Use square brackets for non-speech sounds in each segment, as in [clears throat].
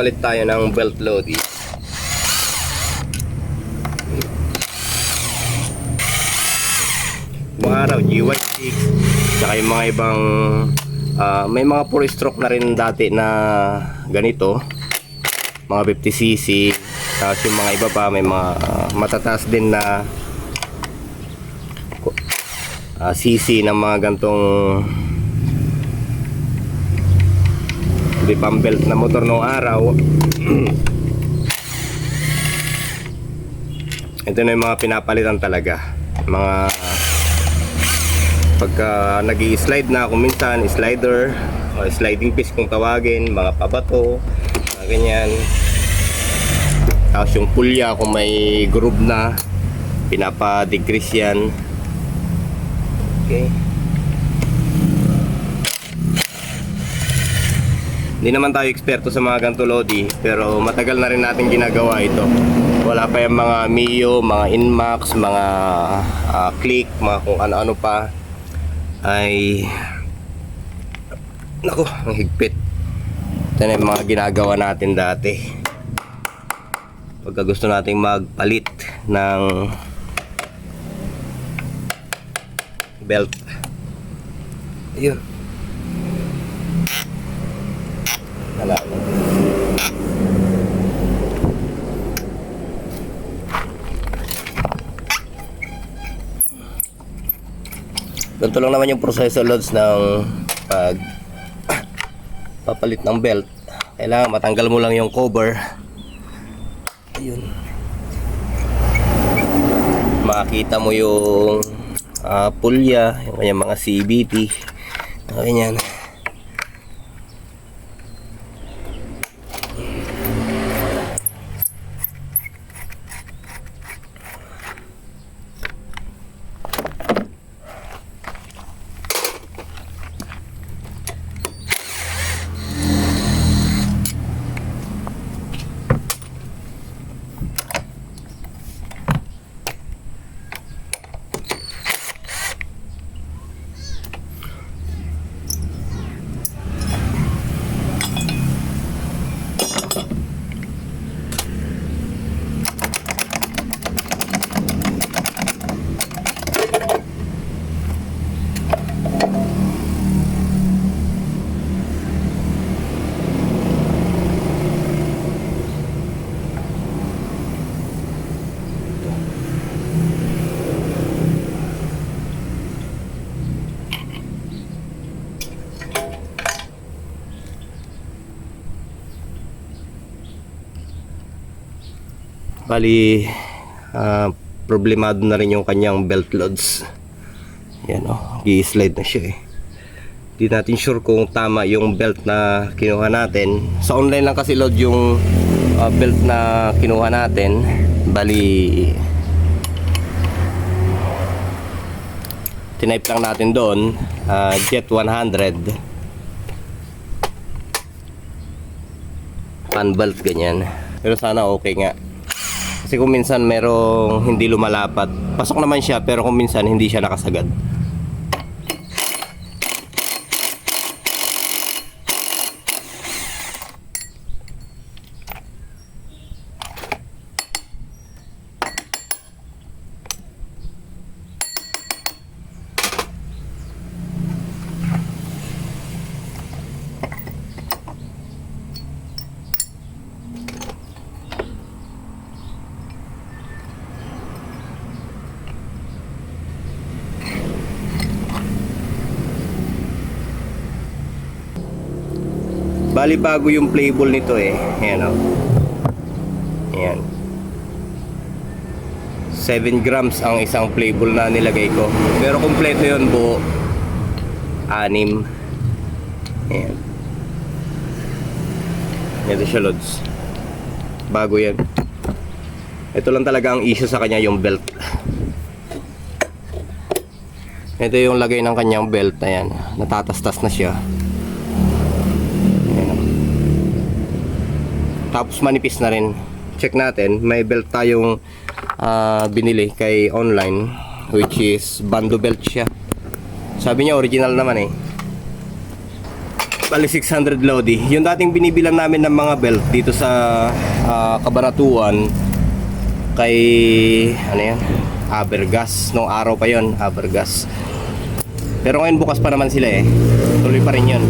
magpapalit tayo ng belt load. Mga araw, GY6, saka yung mga ibang, ah, may mga 4 stroke na rin dati na ganito, mga 50cc, tapos yung mga iba pa, may mga ah, matataas din na ah, cc ng mga gantong hindi pang belt na motor noong araw. [clears throat] Ito na yung mga pinapalitan talaga. Mga pagka nag slide na kung minsan slider o sliding piece kung tawagin mga pabato mga ganyan. Tapos yung pulya kung may groove na pinapa-decrease yan. Okay Hindi naman tayo eksperto sa mga ganito Lodi, pero matagal na rin natin ginagawa ito. Wala pa yung mga Mio, mga Inmax, mga ah, Click, mga kung ano-ano pa. Ay... Nako, ang higpit. Ito na yung mga ginagawa natin dati. Pagka gusto nating magpalit ng belt. Ayun. Wala. Ganito lang naman yung proseso loads ng pag [coughs] papalit ng belt. Kailangan matanggal mo lang yung cover. Ayun. Makakita mo yung ah, pulya, yung kanyang mga CBT. Ganyan. Bali, ah, problemado na rin yung kanyang belt loads. Yan o, oh, i-slide na siya eh. Di natin sure kung tama yung belt na kinuha natin. Sa online lang kasi load yung ah, belt na kinuha natin. Bali, tinype lang natin doon, ah, Jet 100. Pan belt ganyan. Pero sana okay nga. Kasi kung minsan merong hindi lumalapat, pasok naman siya pero kung minsan hindi siya nakasagad. Bali bago yung playable nito eh. Ayan o. Ayan. 7 grams ang isang playable na nilagay ko. Pero kompleto yun buo. 6. Ayan. Ito siya lods. Bago yan. Ito lang talaga ang issue sa kanya yung belt. Ito yung lagay ng kanyang belt. Ayan. Natatastas na siya. Ayan. Tapos manipis na rin. Check natin, may belt tayong ah, binili kay online which is bando belt siya. Sabi niya original naman eh. Bali 600 Lodi. Yung dating binibilan namin ng mga belt dito sa ah, Kabanatuan kay ano yan? Abergas. Nung araw pa yon Abergas. Pero ngayon bukas pa naman sila eh. Tuloy pa rin yun.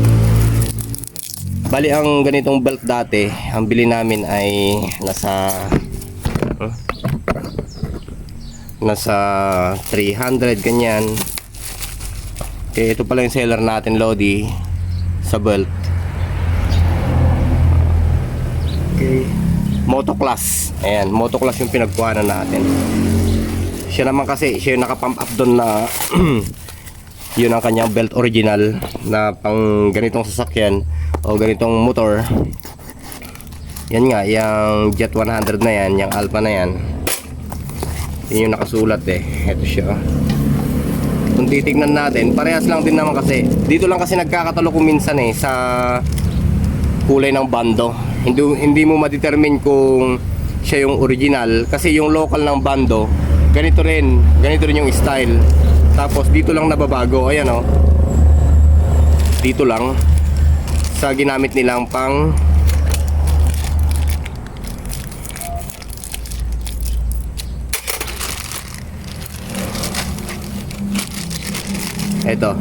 Bali ang ganitong belt dati, ang bili namin ay nasa huh? nasa 300 ganyan. Okay, ito pala yung seller natin Lodi sa belt. Okay. Moto class. Ayan, moto class yung pinagkuhanan natin. Siya naman kasi, siya yung nakapump up doon na [clears throat] yun ang kanyang belt original na pang ganitong sasakyan o ganitong motor. Yan nga, yung Jet 100 na yan, yung Alpha na yan. Yun yung nakasulat eh. Ito siya. Kung titignan natin, parehas lang din naman kasi. Dito lang kasi nagkakatalo kung minsan eh sa kulay ng bando. Hindi, hindi mo ma-determine kung siya yung original kasi yung local ng bando ganito rin, ganito rin yung style. Tapos dito lang nababago, ayan oh. Dito lang sa ginamit nilang pang Eto.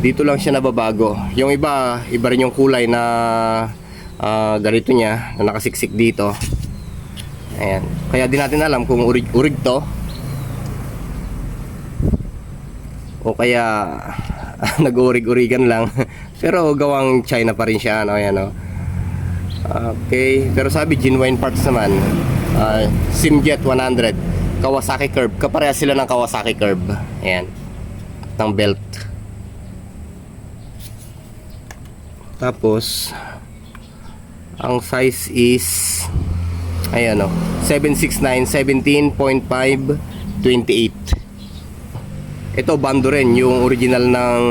Dito lang siya nababago. Yung iba, iba rin yung kulay na ah, ganito niya, na nakasiksik dito. Ayan. Kaya di natin alam kung urig, urig to. O kaya [laughs] nag-urig-urigan lang. [laughs] Pero gawang China pa rin siya. Ano, ayan, oh. Okay. Pero sabi, genuine parts naman. Uh, Simjet 100. Kawasaki Curve. Kapareha sila ng Kawasaki Curve. Ayan. Ng belt. Tapos, ang size is ayan o 769 17.5 28 ito bando rin yung original ng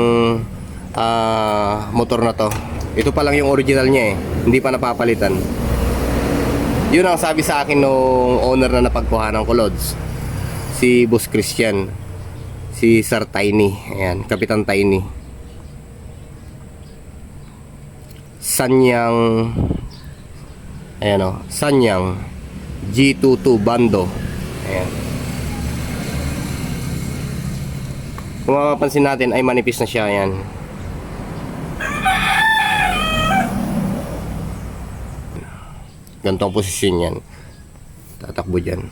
ah, motor na to. Ito pa lang yung original niya eh. Hindi pa napapalitan. Yun ang sabi sa akin nung owner na napagkuhanan ko Lods si Boss Christian. Si Sir Tiny. Ayan Kapitan Tiny. Sanyang ayan o Sanyang G22 Bando. Ayan kung mapapansin natin ay manipis na siya ayan ganitong posisyon yan tatakbo dyan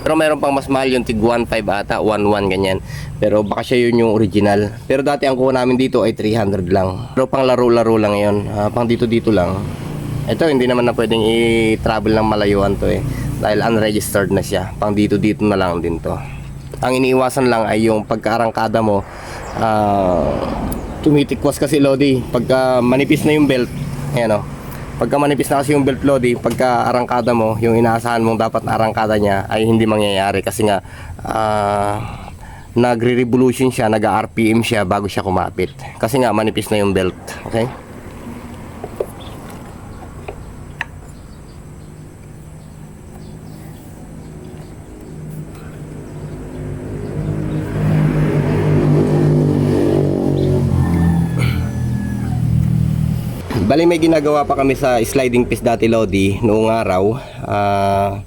Pero mayroon pang mas mahal yung tig 1.5 ata, 1.1 ganyan. Pero baka siya yun yung original. Pero dati ang kuha namin dito ay 300 lang. Pero pang laro-laro lang yun. Ah, pang dito-dito lang. Ito hindi naman na pwedeng i-travel ng malayuan to eh. Dahil unregistered na siya. Pang dito-dito na lang din to. Ang iniiwasan lang ay yung pagkaarangkada mo. ah, tumitikwas kasi Lodi. Pagka manipis na yung belt. Ayan o. Pagka manipis na kasi yung belt Lodi, pagka arangkada mo, yung inaasahan mong dapat na arangkada niya ay hindi mangyayari kasi nga ah, nagre-revolution siya, nag-RPM siya bago siya kumapit. Kasi nga manipis na yung belt. Okay? Bali may ginagawa pa kami sa sliding piece dati Lodi noong araw. Ah,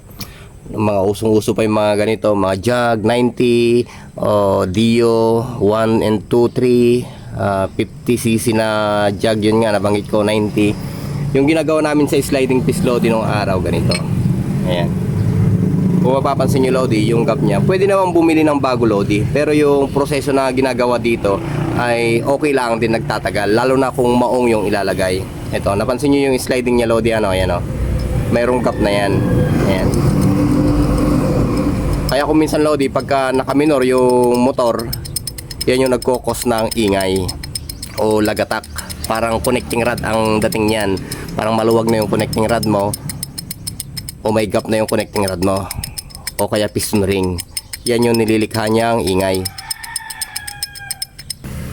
mga usong-uso pa yung mga ganito, mga jug 90, o Dio 1 and 2 3, ah, 50cc na jug yun nga nabanggit ko 90. Yung ginagawa namin sa sliding piece Lodi noong araw ganito. Ayan. Kung mapapansin nyo Lodi, yung gap niya, pwede naman bumili ng bago Lodi. Pero yung proseso na ginagawa dito ay okay lang din nagtatagal. Lalo na kung maong yung ilalagay. Ito, napansin nyo yung sliding niya Lodi, ano, ayan o. Mayroong gap na yan. Ayan. Kaya kung minsan Lodi, pagka nakaminor yung motor, yan yung nagkokos ng ingay o lagatak. Parang connecting rod ang dating niyan. Parang maluwag na yung connecting rod mo o may gap na yung connecting rod mo o kaya piston ring yan yung nililikha niyang ingay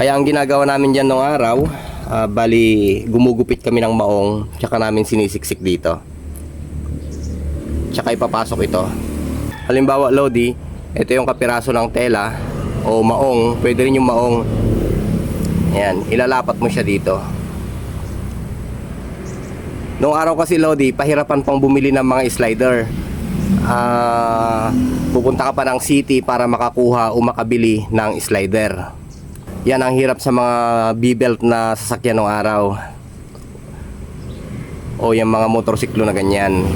kaya ang ginagawa namin dyan nung araw ah, bali gumugupit kami ng maong tsaka namin sinisiksik dito tsaka ipapasok ito. Halimbawa, Lodi, ito yung kapiraso ng tela o maong, pwede rin yung maong. Yan, ilalapat mo siya dito. Noong araw kasi Lodi, pahirapan pang bumili ng mga slider. Ah, pupunta ka pa ng city para makakuha o makabili ng slider. Yan ang hirap sa mga B-belt na sasakyan ng araw. O yung mga motorsiklo na ganyan.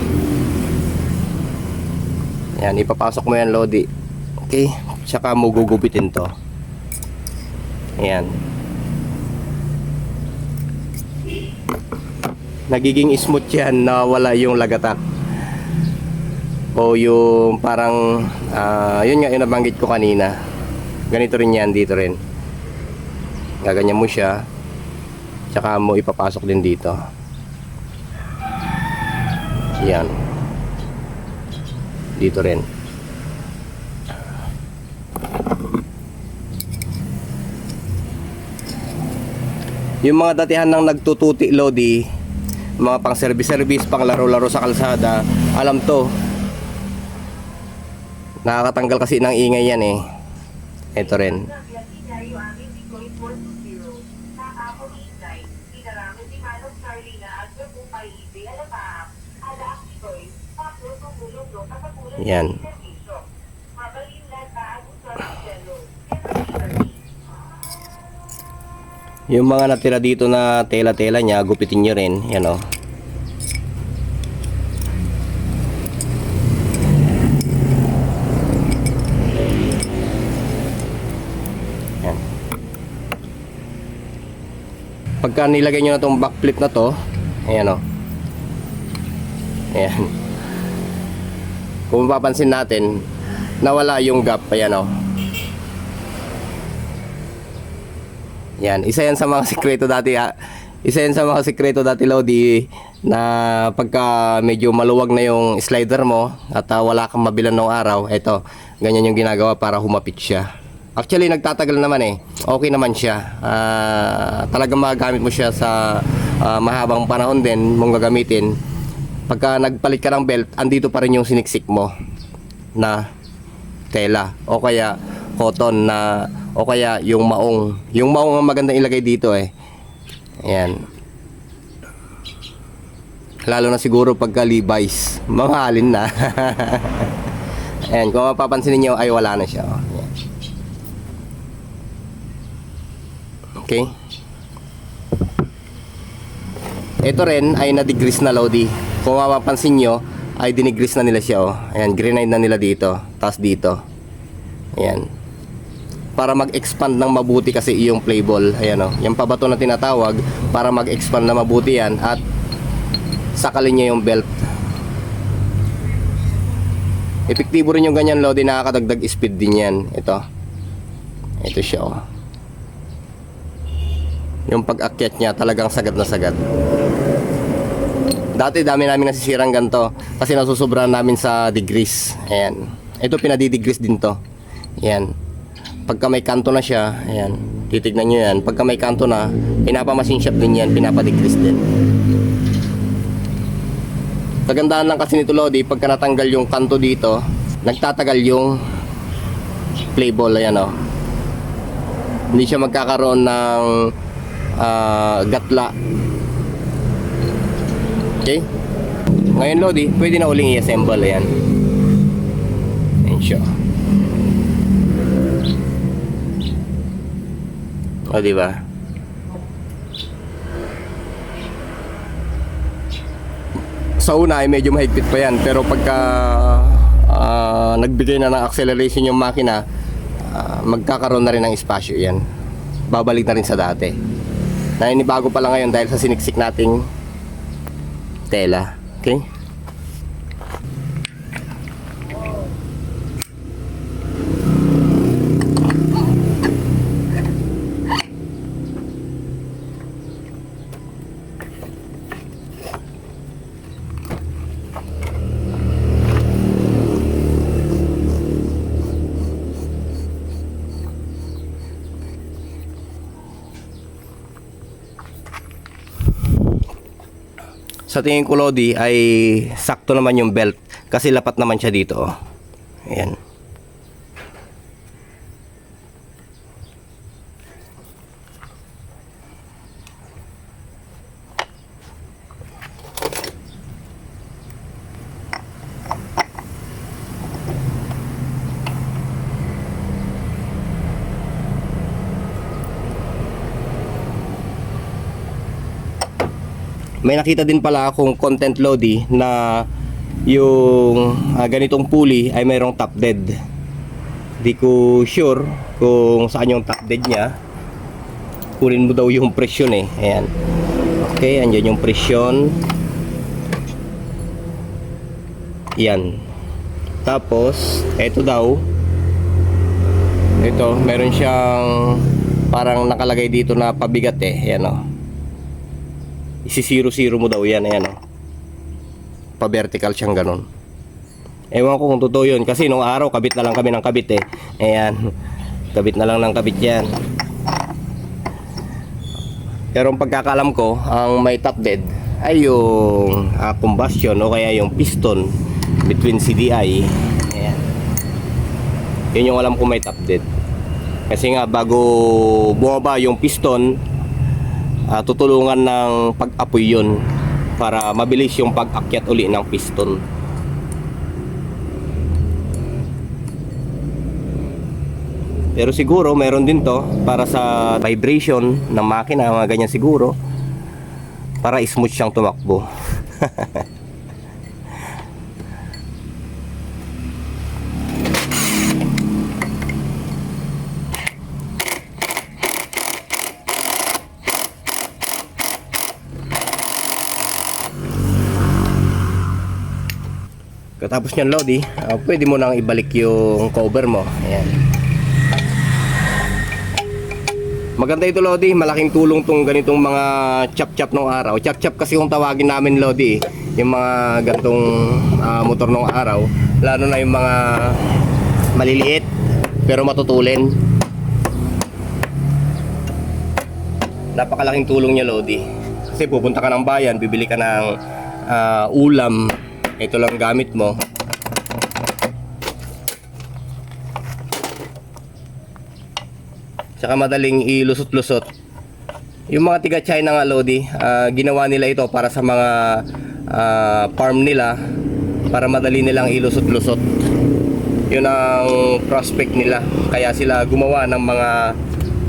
Yan, ipapasok mo yan Lodi. Okay, tsaka mo gugupitin to. Yan. Nagiging smooth yan na wala yung lagatak. O yung parang, ah, yun nga yung nabanggit ko kanina. Ganito rin yan dito rin. Gaganyan mo siya. Tsaka mo ipapasok din dito. Yan. Dito rin. Yung mga datihan ng nagtututi Lodi, mga pang service-service, pang laro-laro sa kalsada, alam to. Nakakatanggal kasi ng ingay yan eh. Ito rin. Yan. Yung mga natira dito na tela-tela niya, gupitin nyo rin. Yan o. Yan. Pagka nilagay nyo na tong backflip na to, ayan o. Ayan. Kung mapapansin natin, nawala yung gap. Ayan o. Yan, isa yan sa mga [laughs] sikreto dati ha. Isa yan sa mga sikreto dati Lodi na pagka medyo maluwag na yung slider mo at ah, wala kang mabilan ng araw, eto, ganyan yung ginagawa para humapit siya. Actually, nagtatagal naman eh. Okay naman siya. Ah, talagang magagamit mo siya sa ah, mahabang panahon din mong gagamitin. Pagka nagpalit ka ng belt, andito pa rin yung siniksik mo na tela o kaya cotton na o kaya yung maong. Yung maong ang magandang ilagay dito eh. Ayan. Lalo na siguro pagka Levi's. Mamahalin na. [laughs] Ayan, kung mapapansin niyo ay wala na siya. oh. Ayan. Okay. Ito rin ay na-degrease na Lodi. Kung mapapansin nyo, ay dinigrease na nila siya. Oh. Ayan, grenade na nila dito. Tapos dito. Ayan para mag-expand ng mabuti kasi yung play ball. Ayan o. Yung pabato na tinatawag para mag-expand na mabuti yan at sakalin niya yung belt. Epektibo rin yung ganyan Lodi, nakakadagdag speed din yan. Ito. Ito siya o. Yung pag-akyat niya talagang sagad na sagad. Dati dami namin nasisirang ganito kasi nasusobrahan namin sa degrees. Ayan. Ito pinadi-degrees din to. Ayan pagka may kanto na siya, ayan, titignan nyo yan. Pagka may kanto na, pinapamasin shop din yan, pinapadecrease din. Kagandahan lang kasi nito Lodi, pagka natanggal yung kanto dito, nagtatagal yung play ball, ayan o. Hindi siya magkakaroon ng ah, gatla. Okay? Ngayon Lodi, pwede na uling i-assemble, ayan. Ayan siya. O, di ba? Sa una ay medyo mahigpit pa yan, pero pagka ah, nagbigay na ng acceleration yung makina, ah, magkakaroon na rin ng espasyo yan. Babalik na rin sa dati. Naninibago pa lang ngayon dahil sa siniksik nating tela. Okay? Sa tingin ko Lodi ay sakto naman yung belt Kasi lapat naman siya dito. Oh. Ayan. May nakita din pala akong content lodi na yung ah, ganitong pulley ay mayroong top dead. Di ko sure kung saan yung top dead niya. Kunin mo daw yung presyon eh. Ayan. Okay, andyan yung presyon. Yan. Tapos, eto daw. Ito, meron siyang parang nakalagay dito na pabigat eh. Ayan o isi-zero-zero mo daw yan, ayan o. Pa-vertical siyang ganun. Ewan ko kung totoo yun. Kasi nung araw, kabit na lang kami ng kabit eh. Ayan. Kabit na lang ng kabit yan. Pero ang pagkakalam ko, ang may top dead ay yung ah, combustion o kaya yung piston between CDI. Ayan. Yun yung alam ko may top dead. Kasi nga bago bumaba yung piston, ah, tutulungan ng pag-apoy yun para mabilis yung pag-akyat uli ng piston. Pero siguro meron din to para sa vibration ng makina, mga ganyan siguro. Para smooth siyang tumakbo. [laughs] Katapos niyan Lodi, ah, pwede mo nang ibalik yung cover mo. Ayan. Maganda ito Lodi, malaking tulong tong ganitong mga chap-chap nung araw. Chap-chap kasi kung tawagin namin Lodi, yung mga ganitong ah, motor nung araw, lalo na yung mga maliliit pero matutulin. Napakalaking tulong niya Lodi. Kasi pupunta ka ng bayan, bibili ka ng ah, ulam, ito lang gamit mo. Tsaka madaling ilusot-lusot. Yung mga tiga China nga Lodi, ah, ginawa nila ito para sa mga ah, farm nila para madali nilang ilusot-lusot. Yun ang prospect nila. Kaya sila gumawa ng mga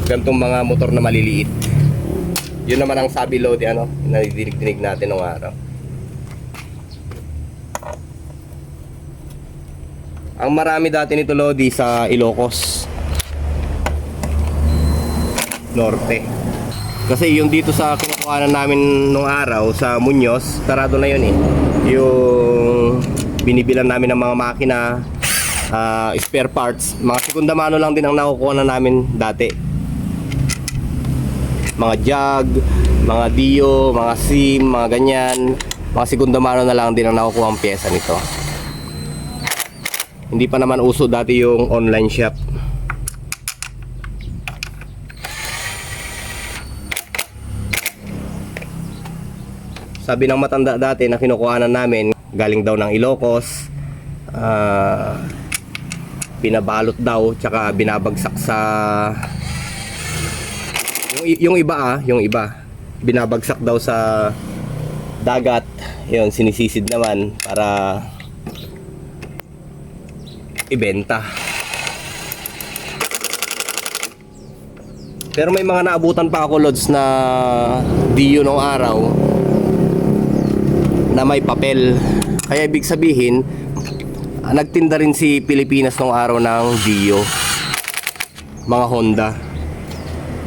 gantong mga motor na maliliit. Yun naman ang sabi Lodi ano, na dinig natin nung araw. Ang marami dati nito Lodi sa Ilocos. Norte. Kasi yung dito sa kinukuhanan namin nung araw sa Muñoz, sarado na yun eh. Yung binibilan namin ng mga makina, ah, spare parts, mga segunda mano lang din ang nakukuha na namin dati. Mga jug, mga dio, mga sim, mga ganyan. Mga segunda mano na lang din ang nakukuha ang pyesa nito. Hindi pa naman uso dati yung online shop. Sabi ng matanda dati na kinukuhanan namin, galing daw ng Ilocos, ah, pinabalot daw, tsaka binabagsak sa... Yung, yung iba ah, yung iba, binabagsak daw sa dagat, yun, sinisisid naman para ibenta. Pero may mga naabutan pa ako lods na diyo nung araw na may papel. Kaya ibig sabihin, nagtinda rin si Pilipinas nung araw ng Dio. Mga Honda.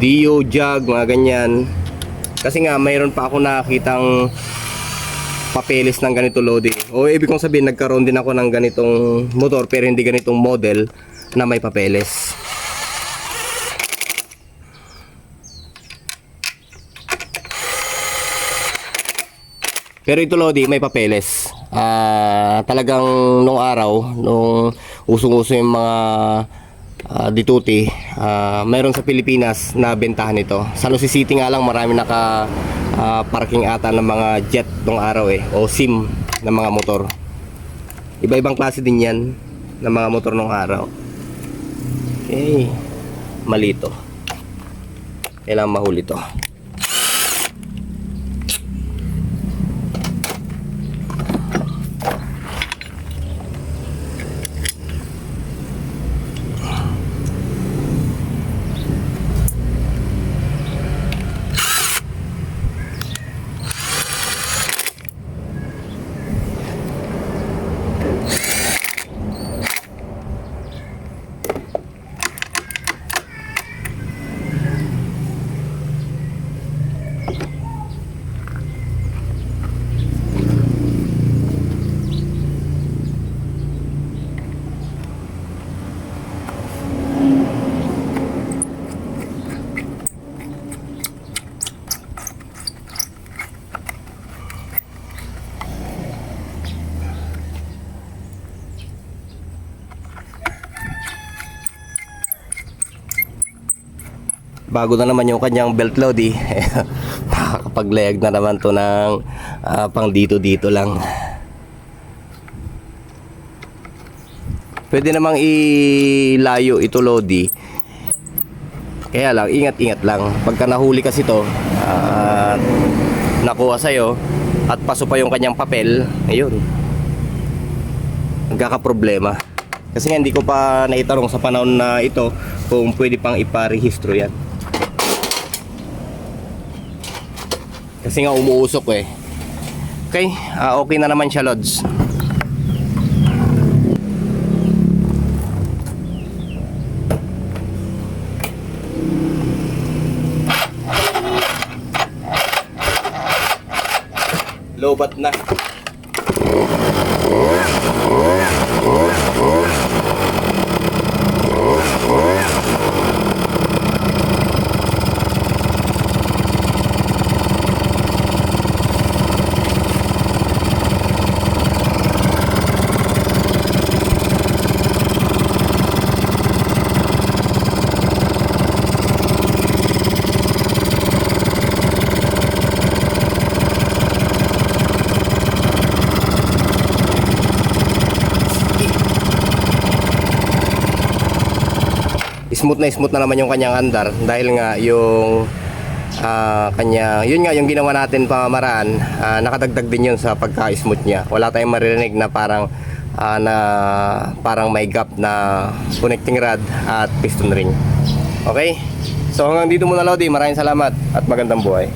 Dio, Jag, mga ganyan. Kasi nga, mayroon pa ako nakitang papeles ng ganito loading. O ibig kong sabihin, nagkaroon din ako ng ganitong motor pero hindi ganitong model na may papeles. Pero ito Lodi, may papeles. Ah, talagang nung araw, nung usong-uso yung mga ah, dituti, ah, meron sa Pilipinas na bentahan ito. Sa Lucy City nga lang marami naka ah, parking ata ng mga jet nung araw eh o SIM ng mga motor. Iba-ibang klase din yan ng mga motor nung araw. Okay. Mali to. Kailangan mahuli to. Bago na naman yung kanyang belt load eh. [laughs] Nakakapaglayag na naman to ng ah, pang dito dito lang. Pwede namang ilayo ito Lodi. Kaya lang, ingat-ingat lang. Pagka nahuli kasi to, at nakuha sa'yo, at paso pa yung kanyang papel, ayun. Nagkakaproblema. Kasi nga hindi ko pa naitanong sa panahon na ito kung pwede pang iparehistro yan. Kasi nga umuusok eh. Okay, ah, okay na naman siya, Lods. Lobat na. Smooth na smooth na naman yung kanyang andar dahil nga yung ah, kanya yun nga yung ginawa natin pamamaraan ah, nakadagdag din yun sa pagka-smooth niya. Wala tayong maririnig na parang ah, na parang may gap na connecting rod at piston ring. Okay? So hanggang dito muna Lodi. Maraming salamat at magandang buhay